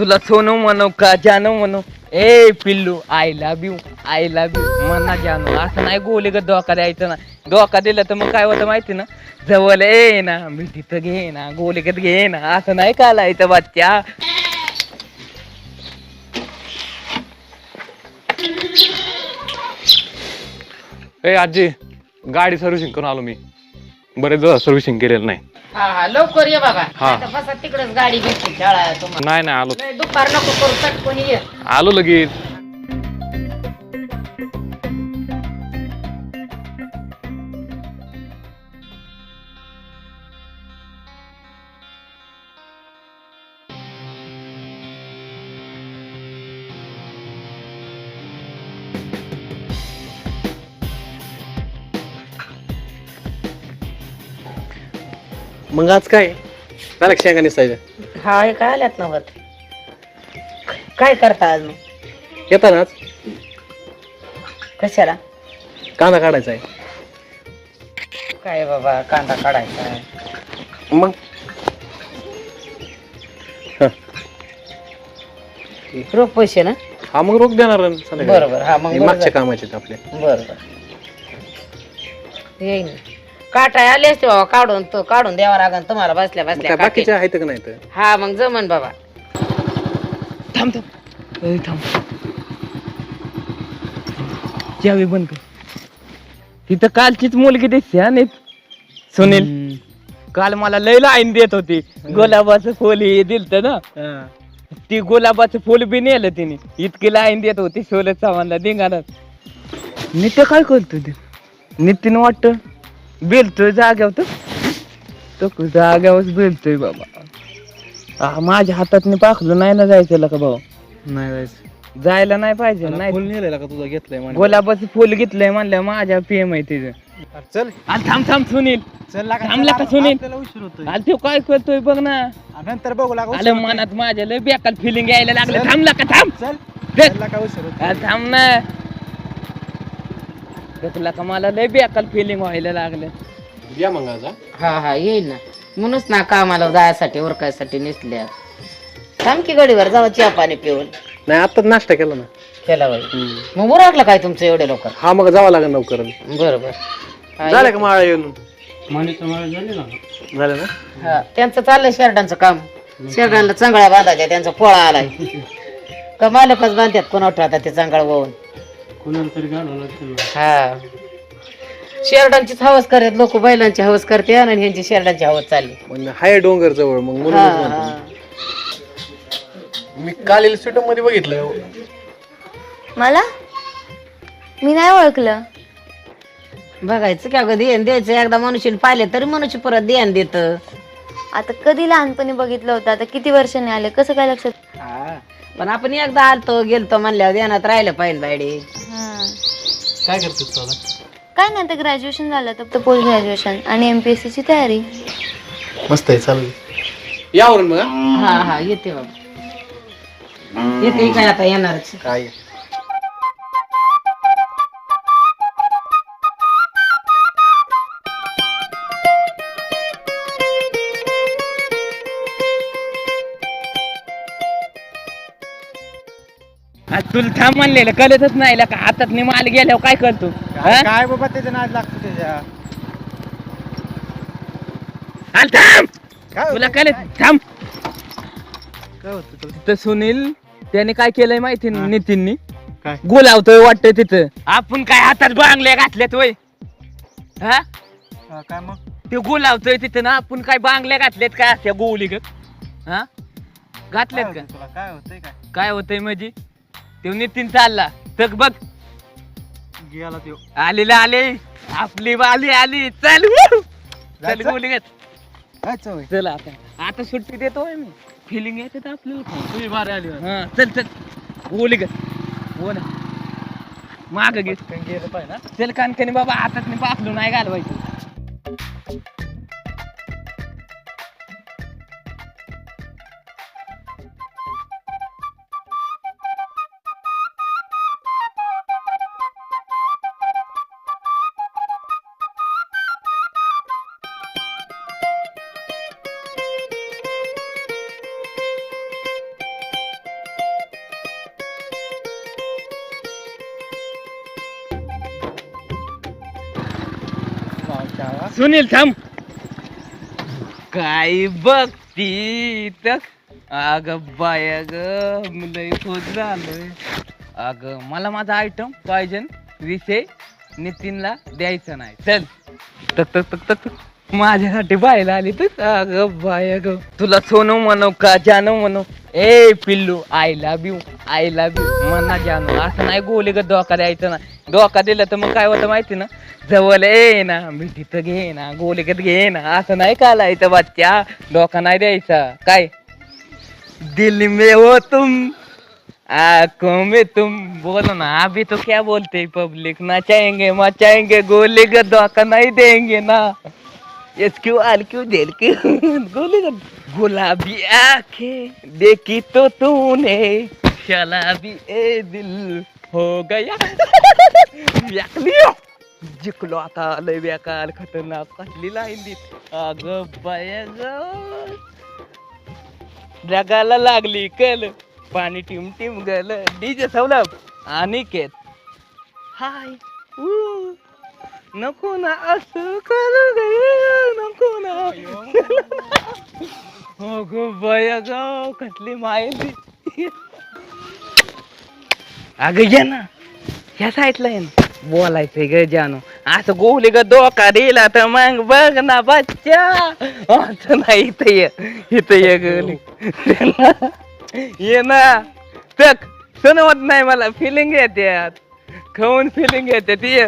तुला सोनू म्हणू का जानू म्हणू? ए पिल्लू I love you I love you म्हणा जानू असं नाही गोले ग धोका द्यायचं ना. धोका दिला तर मग काय होतं माहिती ना? जवळ ये ना मी तिथं घे ना गोलीगत घे ना असं नाही का लायचं बाच्या ए आजी गाडी सर्व्हिसिंग करून आलो मी. बरेच दिवस सर्व्हिसिंग केलेलं नाही. हा हा लवकर ये बाबा. हा. बसा तिकडच गाडी भेटते तुम्हाला. नाही नाही आलो. लय दुपार नको करू चटकून ये. आलो लगेच. मग आज काय? झालं का शेंगा निसायचं हा हे काय आल्यात नव्हत काय करता आज मग? येता ना आज? कशाला? कांदा काढायचा आहे. काय बाबा कांदा काढायचा आहे. मग? रोख पैसे ना? हा मग रोख देणार ना संध्याकाळी. बरोबर हा मग हे मागच्या. कामाचे आहेत आपले. बरोबर येईन. काटाय आले असते बाबा काढून तो काढून द्यावा लागन तुम्हाला बसल्या बसल्या काय बाकीचे काठी. आहेत का नाही तर हा मग जमन बाबा. थांब थांब. ए, थांब. चावी बंद कर. तिथं कालचीच मुलगी दिसते हा नीट सुनील काल मला लय लाईन देत होती. गुलाबाचं फुल हे दिलत ना. ती गुलाबाचं फुल बी नेलं तिने. इतकी लाईन देत होती सोलत सामानला धिंगाणात नित्य काय करतो ते? नितीन वाटत? बेलतोय जाग्यावर तर. तो जाग्यावर बेलतोय बाबा. माझ्या हातात पाखलं नाही ना जायचं का बाबा नाही जायचं. जायला नाही पाहिजे नाही. फुल नेलेला का तुझा घेतलाय म्हणे? गुलाबाचं फुल घेतलंय म्हणलं माझ्या पीएम आहे तिचं. चल. थांब थांब सुनील. चल थांबला का सुनील. उशीर होतोय तो काय करतोय बघ ना. नंतर बघू लागा आलं मनात माझ्या लय बेकार फिलिंग यायला लागलं. थांबला का थांब. चल. थांब ना. घेतला का? मला लय बेकार फिलिंग व्हायला लागलं. या मग आज हा? हा हा येईल ना. म्हणूनच ना कामाला जायसाठी उरकायसाठी नेसल्या. थांब की गडीवर जावा चहा पाणी पिऊन. नाही आताच नाश्ता केला ना. केला बाई मग उरकलं काय तुमचं एवढे लोक हा मग जावं लागेल लवकर. बरोबर हा, झालं का माळा येऊन? झालं ना. हा, त्यांचं चाललंय शेरडांचं काम. शेरडांना चांगळ्या बांधायच्या त्यांचा पोळा आलाय. का मालकच बांधतात कोणावर आता ते चांगळ वाहून? हा. शेरडांचीच हवस करतात लोक बैलांची हवस करते आणि ह्यांची शेरडांची हवस चालली. म्हणजे हाय डोंगर जवळ मग हा, म्हणूनच म्हणतो हा. मी काल स्वीटममध्ये बघितलं. मला? मी नाही ओळखलं. बघायचं का अगं ध्यान द्यायचं. एकदा मनुष्याने पाहिले तरी मनुष्य परत ध्यान देत. आता कधी लहानपणी बघितलं होतं आता किती वर्षांनी आले कसं काय लक्षात? पण आपण एकदा आलतो गेलतो म्हणल्यावर ध्यानात राहिलं पाहिजे बायडे हा. काय करतेस दादा काय नाही आता ग्रॅज्युएशन झालं तर पोस्ट ग्रॅज्युएशन आणि एमपीएससी ची तयारी. मस्त आहे चालेल यावरून मग हा? हा हा येते बाबा. येते काय आता येणारच. काय? आज तुला थांब म्हणलेलं कळतच नाही का हातात माल गेल्यावर काय करतो? हा? काय बाबा त्याच्या नाद लागतो त्याच्या? थांब! काय तुला कळत थांब! काय होतं तुला? तिथं सुनील त्याने काय केलंय माहिती ना नितीननी? काय? गुलावतोय वाटतंय तिथं. आपण काय हातात बांगल्या घातल्यात वय हा? हा, काय मग? ते गुलावतोय तिथं ना आपण काय बांगल्या घातल्यात काय अशा गोवली ग? हा? घातल्यात का? तुला? काय होतंय काय? काय होतंय म्हणजे? ते नितीन चालला. तर बघ. गेला त्यो. आलेला आले. आपली बाली आली. चल woo! चल जायचं? काय चव चल आता. आता सुट्टी देतोय मी. फिलिंग येते तर आपल्याला तुझी बारी आली हा चल चल. घेत हो ना माग घे. गेलं पाहिजे ना. चल कानकनी बाबा हातात मी पाकलो नाही घालवायचं. सुनील थांब. काय बघती तर अग बाय ग लय खोत झालोय. अग मला माझा आयटम पाहिजे विषय नितीनला द्यायचा नाही. चल. तक तक तक तक माझ्यासाठी बायला आली तर अग बाय ग तुला सोनू म्हणू का जानू म्हणू? ए पिल्लू I love you I love you म्हणा जानू. असं नाही गोली ग धोका द्यायचं ना. धोका दिला तर मग काय होतं माहिती ना? जवळ ये ना मिठीत घे ना गोलीगत घे ना. असं नाही कालायचं बच्चा धोका नाही द्यायचा. काय? दिल में हो तुम आंखों में तुम. बोलो ना अभी तो क्या बोलते? पब्लिक नचाएंगे मचाएंगे गोली का धोखा नहीं देंगे ना. एस क्यू आल क्यू जेल क्यू गोली का गुलाबी आंखें देखी तो तूने. शलाबी ए दिल हो गया. याकलियो जिंकलो आता लय व्याकाल खतरनाक. कसली लाईन दी अग बाय जगाला लागली कल. पाणी टिम टिम गल. डीजे सवलभ केत. हाय. ऊ. नको ना असं करू ग नको ना हो गो बया ग कसली माहिती अगं ये ना. ह्या साईडला ये ना. बोलायचंय ग जानू. असं गोली ग धोका दिला तर मग बघ ना बच्चा. असं नाही इथं ये. इथं ये गोली ये ना. तक सणवत नाही मला. फिलिंग येते खाऊन फिलिंग येते ती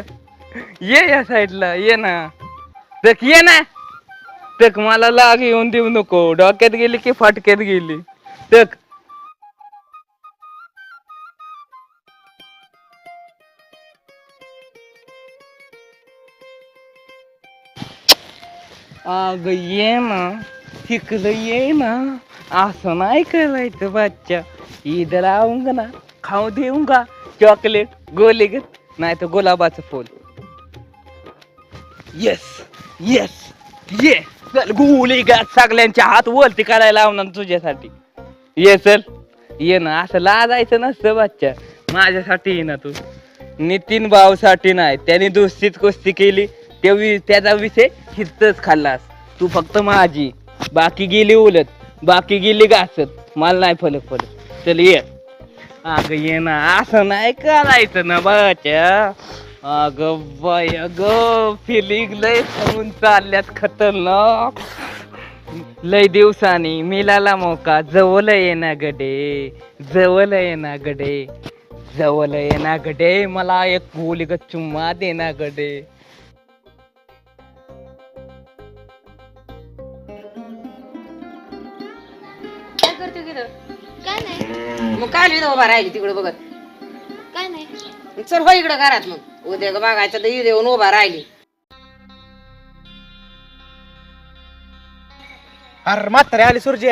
ये या साईडला ये ना. तक ये ना. तक मला लाग येऊन देऊ नको. डोक्यात गेली की फाटक्यात गेली. तक अग ये ना. तिकडं ये ना. असं नाही करायचं बच्चा. इधर आऊंगा ना. खाऊ देऊंगा. चॉकलेट गोलीगत नाही तर गुलाबाचं फूल. येस येस ये चल गोलीगत सगळ्यांच्या हात वरती करायला लावणार तुझ्यासाठी. ये चल. ये ना असं लाजायचं नसतं बच्चा. माझ्यासाठी ये ना तू. नितीन भाऊसाठी नाही त्याने दुसरीच कुस्ती केली. तेव्हा त्याचा विषय हितच खाल्लास. तू फक्त माझी. बाकी गेली उलट. बाकी गेली घासत. मला नाही फलक फलक चल ये. अग ये ना असं नाही करायचं ना बच्चा. अग बाय ग फिलिंग लय होऊन चालल्यात खतरनाक. लय दिवसानी मिलाला मोका जवळ ये ना गडे जवळ ये ना गडे जवळ ये ना गडे मला एक गोली ग चुम्मा दे ना गडे. काय करते काय नाही. मग काय लिहिलं उभा राहिली तिकडे बघत? काय नाही. चल हो इकडं घरात मग. उद्या ग बघायचं तर इथे येऊन उभा राहिली. अरे मात्र आली सुरजी.